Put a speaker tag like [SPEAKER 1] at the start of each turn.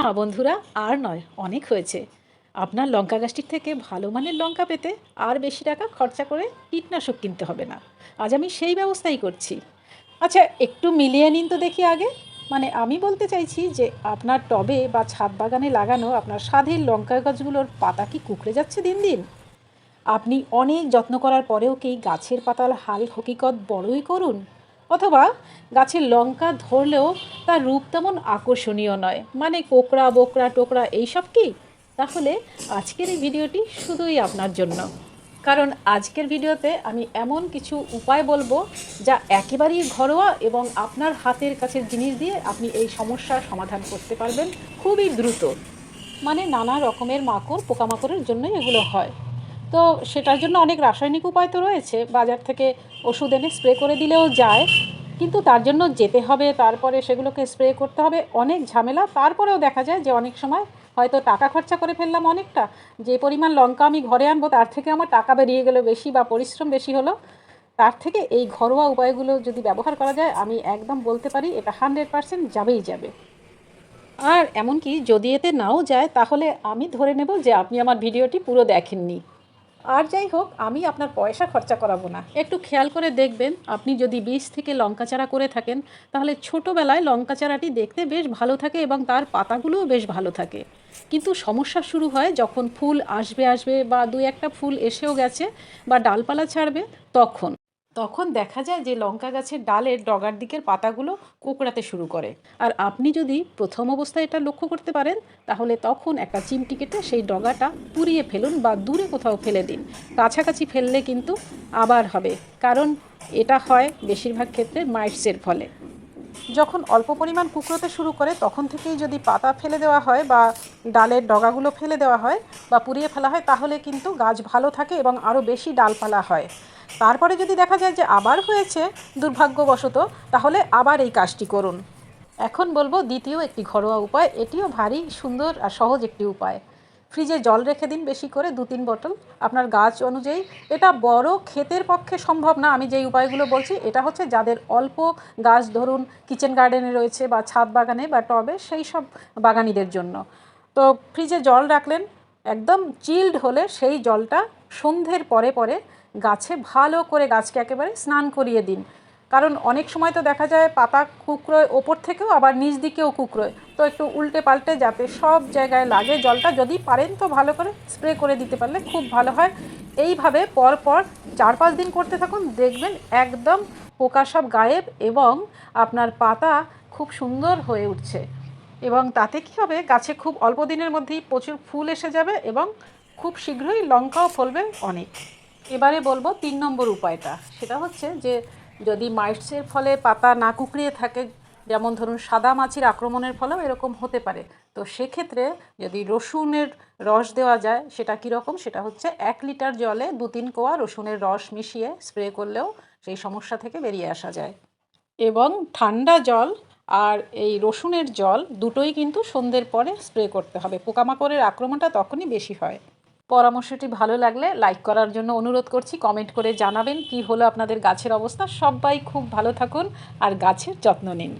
[SPEAKER 1] না বন্ধুরা, আর নয়, অনেক হয়েছে। আপনার লঙ্কা গাছটির থেকে ভালো মানের লঙ্কা পেতে আর বেশি টাকা খরচা করে কীটনাশক কিনতে হবে না। আজ আমি সেই ব্যবস্থাই করছি। আচ্ছা একটু মিলিয়ে নিন তো দেখি আগে। মানে আমি বলতে চাইছি যে আপনার টবে বা ছাদ বাগানে লাগানো আপনার স্বাধীন লঙ্কা গাছগুলোর পাতা কি কুকড়ে যাচ্ছে দিন দিন? আপনি অনেক যত্ন করার পরেও কি গাছের পাতার হাল হকিকত বড়ই করুন? অথবা গাছের লঙ্কা ধরলেও তার রূপ তেমন আকর্ষণীয় নয়। মানে কোকড়া, বোকড়া টোকরা এইসব কি? তাহলে আজকের এই ভিডিওটি শুধুই আপনার জন্য। কারণ আজকের ভিডিওতে আমি এমন কিছু উপায় বলব যা একেবারেই ঘরোয়া এবং আপনার হাতের কাছের জিনিস দিয়ে আপনি এই সমস্যার সমাধান করতে পারবেন খুবই দ্রুত। মানে নানা রকমের মাকড় পোকামাকড়ের জন্যই এগুলো হয়। তো সেটার জন্য অনেক রাসায়নিক উপায় তো রয়েছে, বাজার থেকে ওষুধ এনে স্প্রে করে দিলেও যায়, কিন্তু তার জন্য যেতে হবে, তারপরে সেগুলোকে স্প্রে করতে হবে, অনেক ঝামেলা। তারপরেও দেখা যায় যে অনেক সময় হয়তো টাকা খরচা করে ফেললাম অনেকটা, যে পরিমাণ লঙ্কা আমি ঘরে আনব তার থেকে আমার টাকা বেরিয়ে গেলো বেশি বা পরিশ্রম বেশি হলো, তার থেকে এই ঘরোয়া উপায়গুলো যদি ব্যবহার করা যায়, আমি একদম বলতে পারি এটা হান্ড্রেড পারসেন্ট যাবেই যাবে। আর এমনকি যদি এতে নাও যায়, তাহলে আমি ধরে নেব যে আপনি আমার ভিডিওটি পুরো দেখেননি। আর যাই হোক, আমি আপনার পয়সা খরচা করাবো না। একটু খেয়াল করে দেখবেন, আপনি যদি বীজ থেকে লঙ্কা চারা করে থাকেন, তাহলে ছোটোবেলায় লঙ্কা চারাটি দেখতে বেশ ভালো থাকে এবং তার পাতাগুলোও বেশ ভালো থাকে। কিন্তু সমস্যা শুরু হয় যখন ফুল আসবে আসবে বা দুই একটা ফুল এসেও গেছে বা ডালপালা ছাড়বে, তখন। তখন দেখা যায় যে লঙ্কা গাছের ডালের ডগার দিকের পাতাগুলো কোঁকড়াতে শুরু করে। আর আপনি যদি প্রথম অবস্থায় এটা লক্ষ্য করতে পারেন, তাহলে তখন একটা চিমটি কেটে সেই ডগাটা পুড়িয়ে ফেলুন বা দূরে কোথাও ফেলে দিন। কাছাকাছি ফেললে কিন্তু আবার হবে, কারণ এটা হয় বেশিরভাগ ক্ষেত্রে মাইটসের ফলে। যখন অল্প পরিমাণ কুকড়োতে শুরু করে, তখন থেকেই যদি পাতা ফেলে দেওয়া হয় বা ডালের ডগাগুলো ফেলে দেওয়া হয় বা পুড়িয়ে ফেলা হয়, তাহলে কিন্তু গাছ ভালো থাকে এবং আরও বেশি ডালপালা হয়। তারপরে যদি দেখা যায় যে আবার হয়েছে দুর্ভাগ্যবশত, তাহলে আবার এই কাজটি করুন। এখন বলব দ্বিতীয় একটি ঘরোয়া উপায়। এটিও ভারী, সুন্দর আর সহজ একটি উপায়। ফ্রিজে জল রেখে দিন বেশি করে, দু তিন বোতল। আপনার গাছ অনুযায়ী এটা বড় ক্ষেতের পক্ষে সম্ভব না। আমি যেই উপায়গুলো বলছি, এটা হচ্ছে যাদের অল্প গাছ ধরুন কিচেন গার্ডেনে রয়েছে বা ছাদ বাগানে বা টবে, সেই সব বাগানিদের জন্য। তো ফ্রিজে জল রাখলেন, একদম চিল্ড হলে সেই জলটা সন্ধ্যের পরে পরে গাছে ভালো করে গাছকে একেবারে স্নান করিয়ে দিন। কারণ অনেক সময় তো দেখা যায় পাতা কুকরোয় ওপর থেকেও আবার নিচ দিকেও কুকরোয় তো একটু উল্টে পাল্টে যাতে সব জায়গায় লাগে জলটা, যদি পারেন তো ভালো করে স্প্রে করে দিতে পারলে খুব ভালো হয়। এইভাবে পর পর চার পাঁচ দিন করতে থাকুন, দেখবেন একদম পোকা সব গায়েব এবং আপনার পাতা খুব সুন্দর হয়ে উঠছে। এবং তাতে কী হবে, গাছে খুব অল্প দিনের মধ্যেই প্রচুর ফুল এসে যাবে এবং খুব শীঘ্রই লঙ্কাও ফলবে অনেক। এবারে বলব তিন নম্বর উপায়টা, সেটা হচ্ছে যে যদি মাইটসের ফলে পাতা না কুকড়িয়ে থাকে, যেমন ধরুন সাদা মাছির আক্রমণের ফলেও এরকম হতে পারে। তো সেক্ষেত্রে যদি রসুনের রস দেওয়া যায়, সেটা কীরকম সেটা হচ্ছে এক লিটার জলে দু তিন কোয়া রসুনের রস মিশিয়ে স্প্রে করলেও সেই সমস্যা থেকে বেরিয়ে আসা যায়। এবং ঠান্ডা জল আর এই রসুনের জল দুটোই কিন্তু সন্ধ্যের পরে স্প্রে করতে হবে। পোকামাকড়ের আক্রমণটা তখনই বেশি হয়। পরামর্শটি ভালো লাগলে লাইক করার জন্য অনুরোধ করছি। কমেন্ট করে জানাবেন কি হলো আপনাদের গাছের অবস্থা। সবাই খুব ভালো থাকুন আর গাছের যত্ন নিন।